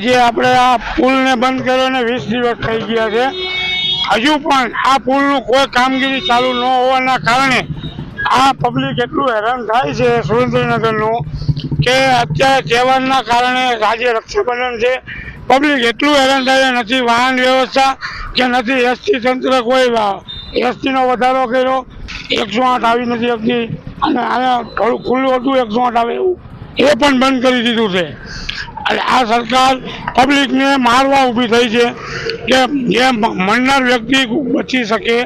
આજે આપણે આ પુલને બંધ કર્યો વીસ દિવસ થઈ ગયા છે. હજુ પણ આ પુલનું કોઈ કામગીરી ચાલુ ન હોવાના કારણે આ પબ્લિક એટલું હેરાન થાય છે સુરેન્દ્રનગરનું કે અત્યારે તહેવારના કારણે આજે રક્ષાબંધન છે. પબ્લિક એટલું હેરાન થાય નથી વાહન વ્યવસ્થા કે નથી એસટી તંત્ર કોઈ એસટીનો વધારો કર્યો. એકસો આઠ આવી નથી શકતી. અને આને થોડું ખુલ્લું હતું, એકસો આઠ આવે એવું. એ પણ બંધ કરી દીધું છે. આ સરકાર પબ્લિકને મારવા ઊભી થઈ છે કે જે મરનાર વ્યક્તિ બચી શકે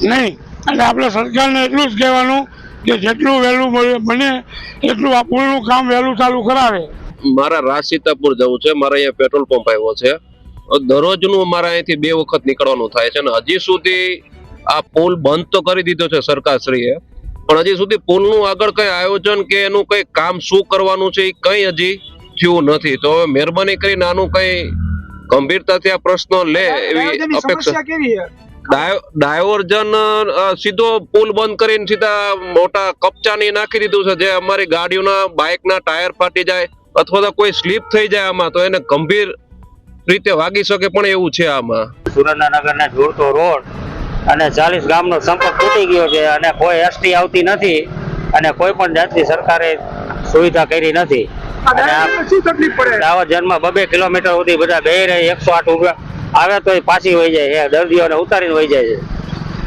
નહીં. એટલે આપણે સરકારને એટલું જ કહેવાનું કે જેટલું વહેલું બને એટલું આ પુલનું કામ વહેલું ચાલુ કરાવે. મારા રાજ સીતાપુર જવું છે, મારા અહીંયા પેટ્રોલ પંપ આવ્યો છે. દરરોજનું મારા અહીંથી બે વખત નીકળવાનું થાય છે અને હજી સુધી આ પુલ બંધ તો કરી દીધો છે સરકારશ્રીએ. પણ હજી સુધી પુલનું આગળ કઈ આયોજન કે એનું કઈ કામ શું કરવાનું છે એ કઈ હજી થયું નથી. તો હવે મહેરબાની કરીને આનું કઈ ગંભીરતાથી આ પ્રશ્નો લે એવી અપેક્ષા. ડાયવર્જન સીધો પુલ બંધ કરીને સીધા મોટા કપચાની નાખી દીધું છે. જે અમારી ગાડીઓના બાઇકના ટાયર ફાટી જાય અથવા તો કોઈ સ્લીપ થઈ જાય આમાં તો એને ગંભીર રીતે વાગી શકે પણ એવું છે આમાં. સુરેન્દ્રનગરને જોડતો રોડ અને ચાલીસ ગામનો સંપર્ક તૂટી ગયો છે અને કોઈ એસટી આવતી નથી અને કોઈ પણ જાતની સરકારે સુવિધા કરી નથી. અને આ દાવતજનમાં બબે કિલોમીટર સુધી બધા બે રહે એકસો આઠ ઊભા. આવે તો પાછી વહી જાય દર્દીઓને ઉતારીને વહી જાય છે.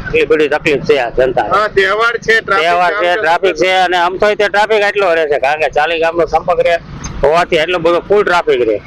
એટલી બધી તકલીફ છે આ જનતા તહેવાર છે તહેવાર છે ટ્રાફિક છે. અને આમ તો ટ્રાફિક એટલો રહે છે કારણ કે ચાલી ગામનો સંપર્ક રહે હોવાથી એટલો બધો ફૂલ ટ્રાફિક રહે.